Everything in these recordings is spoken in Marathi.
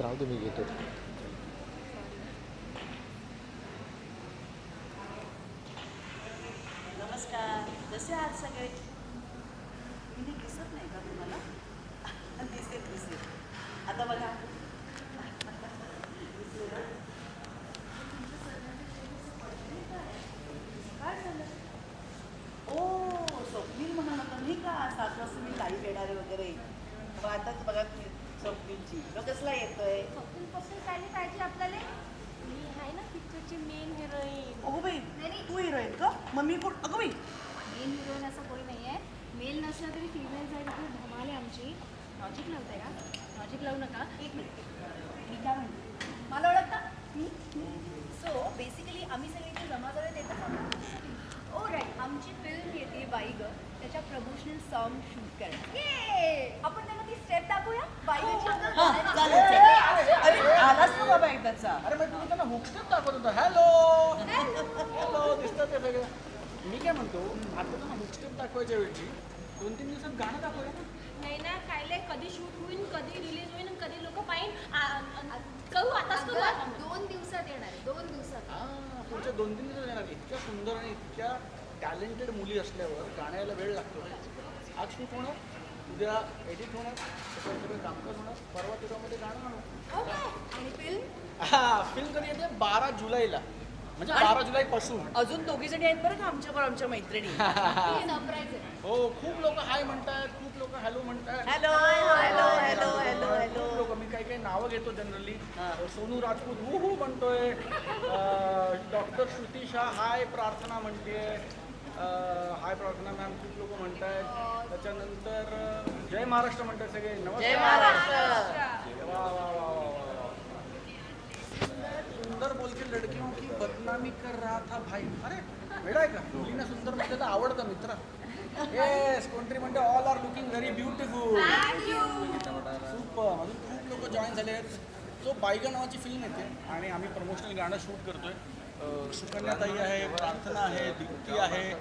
राहू दे मी घेतो नमस्कार कसे आहात सगळे मी नीट दिसत नाही का तुम्हाला दिसेल दिसेल आता बघा काय झालं ओ स्वप्नील म्हणाला तर नाही का सात वाजता मी लाईव्ह येणारे वगैरे मग आताच बघा तुम्ही स्वप्नीलची तो कसला येतोय? स्वप्नीलपासून काय नाही पाहिजे आपल्याला? मी आहे ना पिक्चरची मेन हिरोईन अगो बाई नाही. तू हिरोईन का? मम्मी कोण? अगो बाई. मेन हिरोईन असं कोणी नाही आहे मेल नसला तरी फिमेल जाईल खूप धमाल आहे आमची. लॉजिक लावताय का? लॉजिक लावू नका. एक मिनिट. मी काय म्हणते मला ओळखता? सो बेसिकली आम्ही सगळे इथे जमा जवळ देतात ओ राईट आमची फिल्म येते बाई ग त्याच्या प्रमोशनल सॉन्ग शूट करणार आपण त्यांना ती स्टेप दाखवूया. बाई हा, चालेल, चालेल. अरे आलाच ना बाबा एकदाचा अरे मग तुम्ही त्यांना हुकस्टेप दाखवत होता. हॅलो हॅलो दिसतं ते वेगळं मी काय म्हणतो आता त्यांना हुकस्टेप दाखवायच्या ऐवजी दोन तीन दिवसात गाणं दाखवूया ना. नाही ना कायले? कधी शूट होईल कधी रिलीज होईल आणि कधी लोक पाहिजे करू आताच करू आता. दोन दिवसात येणार आहे दोन दिवसात. हा पुढच्या दोन तीन दिवसात येणार इतक्या सुंदर आणि इतक्या टॅलेंटेड मुली असल्यावर गाण्याला वेळ लागतो. आज शूट होणार उद्या एडिट होणार सगळं कामकाज होणार परवा तुझ्यामध्ये गाणं आणू. आणि फिल्म हा फिल्म कधी येते? बारा जुलैला. म्हणजे बारा जुलै पासून अजून दोघी जणी आहेत बरं का आमच्यावर आमच्या मैत्रिणी. सरप्राईज आहे हो. खूप लोक हाय म्हणतात खूप लोक हॅलो म्हणतात. Hello hello hello hello hello लोक मी काही काही नावं घेतो जनरली सोनू राजपूत हू हू म्हणतोय. डॉक्टर श्रुती शाह हाय प्रार्थना म्हणते हाय प्रार्थना मॅम खूप लोक म्हणतायत. त्याच्यानंतर अं, जय महाराष्ट्र म्हणतात सगळे. नमस्कार. महाराष्ट्र. वा वा वा. सुंदर बोलती लडकियों की बदनामी कर रहा था भाई. अरे वेळा आहे का? मुलींना सुंदर म्हणजे तर आवडतं मित्र. येस कोणतरी म्हणते all are looking very beautiful super अजून खूप लोक जॉईन झाले आहेत. सो बायगा नावाची फिल्म येते. आणि आम्ही प्रमोशनल गाणं शूट करतोय. सुकन्याताई आहे प्रार्थना आहे दीप्ती आहे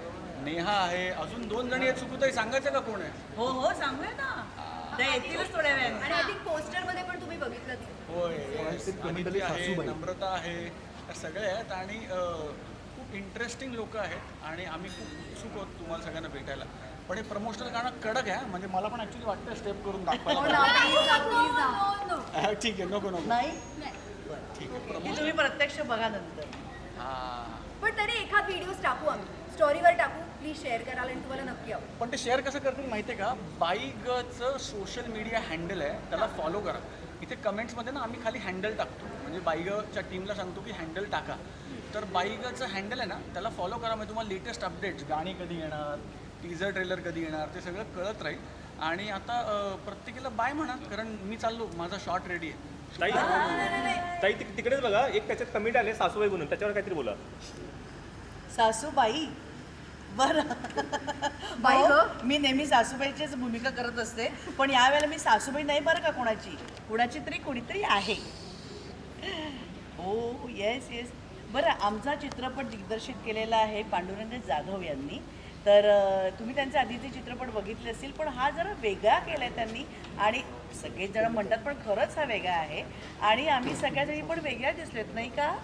नेहा आहे. अजून दोन जणी आहेत. सुकुताई सांगायचं का कोण आहे? हो हो सांगूया ना. त्या येतीलच थोड्या वेळाने. आणि आय थिंक पोस्टरमध्ये पण तुम्ही बघितलं होय आहे नम्रता आहे. या सगळे आहेत. आणि अं, खूप इंटरेस्टिंग लोक आहेत. आणि आम्ही खूप उत्सुक आहोत तुम्हाला सगळ्यांना भेटायला. पण हे प्रमोशनल गाणं कडक आहे म्हणजे मला पण ॲक्च्युली वाटतं स्टेप करून दाखवायला अं, ठीक आहे. नको नको. नाही. ठीक आहे. प्रमोशन तुम्ही प्रत्यक्ष बघा नंतर. हां पण तरी एखाद व्हिडिओ टाकू आम्ही. स्टोरीवर टाकू. प्लीज शेअर कराल आणि तुम्हाला नक्की आवडेल. पण ते शेअर कसं करतील माहिती आहे का? बाईगचं सोशल मीडिया हँडल आहे त्याला फॉलो करा. इथे कमेंट्समध्ये ना आम्ही खाली हँडल टाकतो. म्हणजे बाईगच्या टीमला सांगतो की हँडल टाका. तर बाईगचं हँडल आहे ना त्याला फॉलो करा. म्हणजे तुम्हाला लेटेस्ट अपडेट्स गाणी कधी येणार टीझर ट्रेलर कधी येणार ते सगळं कळत राहील. आणि आता प्रत्येकीला बाय म्हणा कारण मी चाललो माझा शॉर्ट रेडी आहे. ताई ताई तिक- तिकडेच बघा एक त्याच्यात कमेंट आले सासूबाई म्हणून त्याच्यावर काहीतरी बोला. सासूबाई? बरं. बाई हो, गं. मी नेहमी सासूबाईचीच भूमिका करत असते पण यावेळेला मी सासूबाई नाही बरं का कोणाची? कुणाची तरी कोणीतरी आहे. हो येस येस बरं आमचा चित्रपट दिग्दर्शित केलेला आहे पांडुरंग जाधव यांनी. तर अं, तुम्ही त्यांचे आधीचे चित्रपट बघितले असतील पण हा जरा वेगळा केला आहे त्यांनी. आणि सगळेच जण म्हणतात पण खरंच हा वेगळा आहे. आणि आम्ही सगळ्याजणी पण वेगळ्या दिसलेत नाही का?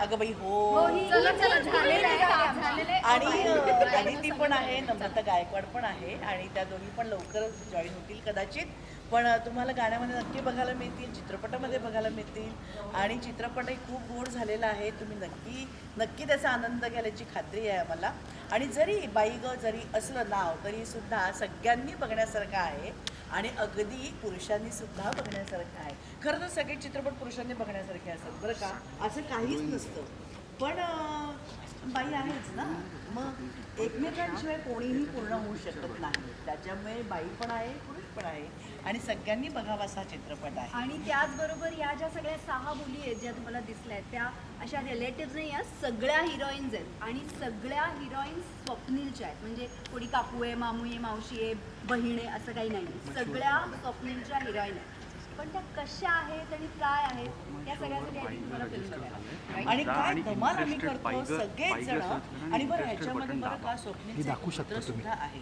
अगं बाई हो. चला चला झालेलं आहे काम, झालेलं आहे. आणि अ, आणि ती पण आहे नम्रता गायकवाड पण आहे. आणि त्या दोन्ही पण लवकरच जॉईन होतील कदाचित. पण तुम्हाला गाण्यामध्ये नक्की बघायला मिळतील चित्रपटामध्ये बघायला मिळतील. आणि चित्रपटही खूप गोड झालेला आहे. तुम्ही नक्की नक्की त्याचा आनंद घ्यायची खात्री आहे आम्हाला. आणि जरी बाई ग जरी असलं नाव तरी सुद्धा सगळ्यांनी बघण्यासारखं आहे. आणि अगदी पुरुषांनी सुद्धा बघण्यासारखं आहे. खरं तर सगळे चित्रपट पुरुषांनी बघण्यासारखे असतात बरं का? असं काहीच नसतं. पण बाई आहेच ना. मग एकमेकांशिवाय कोणीही पूर्ण होऊ शकत नाही. त्याच्यामुळे बाई पण आहे पुरुष पण आहे. आणि सगळ्यांनी बघावा असा चित्रपट आहे. आणि त्याचबरोबर या ज्या सगळ्या सहा मुली आहेत ज्या तुम्हाला दिसल्या आहेत त्या अशा रिलेटिव्ह नाही आहेत. सगळ्या हिरोईन्स आहेत. आणि सगळ्या हिरोईन्स स्वप्नीलच्या आहेत. म्हणजे कोणी काकू आहे मामू आहे मावशी आहे बहीण आहे असं काही नाही. सगळ्या स्वप्नीलच्या हिरोईन आहेत. पण त्या कशा आहेत आणि काय आहेत या सगळ्यासाठी आधी तुम्हाला फिल्म बघायला आणि काय धमाल आम्ही करतो सगळेच जण. आणि बरं ह्याच्यामध्ये बरं का स्वप्नीचा एक मित्र सुद्धा आहे.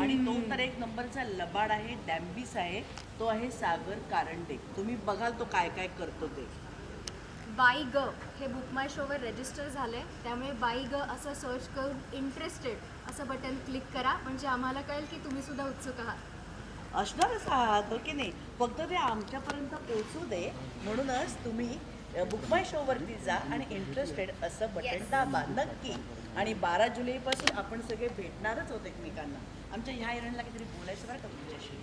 आणि तो तर एक नंबरचा लबाड आहे डॅम्बिस आहे तो आहे सागर कारंडे. तुम्ही बघाल तो काय काय करतो ते. बाई ग हे बुक माय शोवर रजिस्टर झालंय. त्यामुळे बाई ग असं सर्च करून इंटरेस्टेड असं बटन क्लिक करा. म्हणजे आम्हाला कळेल की तुम्ही सुद्धा उत्सुक आहात. असणारच आहात हो की नाही? फक्त ते आमच्यापर्यंत पोहोचू दे म्हणूनच तुम्ही बुक माय शोवरती जा आणि इंटरेस्टेड असं बटन. दाबा नक्की. आणि बारा जुलैपासून आपण सगळे भेटणारच होत एकमेकांना. आमच्या ह्या इव्हेंटला काहीतरी बोलायचं बरं का तुमच्याशी?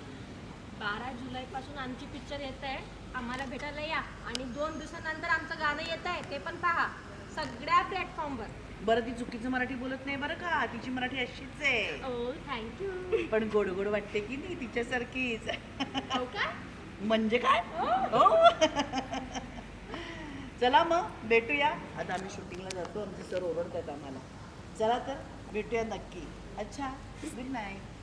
बारा जुलैपासून आमची पिक्चर येत आहे. आम्हाला भेटायला या. आणि दोन दिवसानंतर आमचं गाणं येत आहे ते पण पहा. सगळ्या प्लॅटफॉर्मवर बरं ती चुकीचं मराठी बोलत नाही बरं का? तिची मराठी अशीच आहे. ओ थँक्यू पण गोड गोड वाटते की नाही तिच्यासारखीच. हो का? म्हणजे काय? हो. चला मग भेटूया. आता आम्ही शूटिंगला जातो. आमचे सर ओरडतात आम्हाला. चला तर भेटूया नक्की. अच्छा गुड नाईट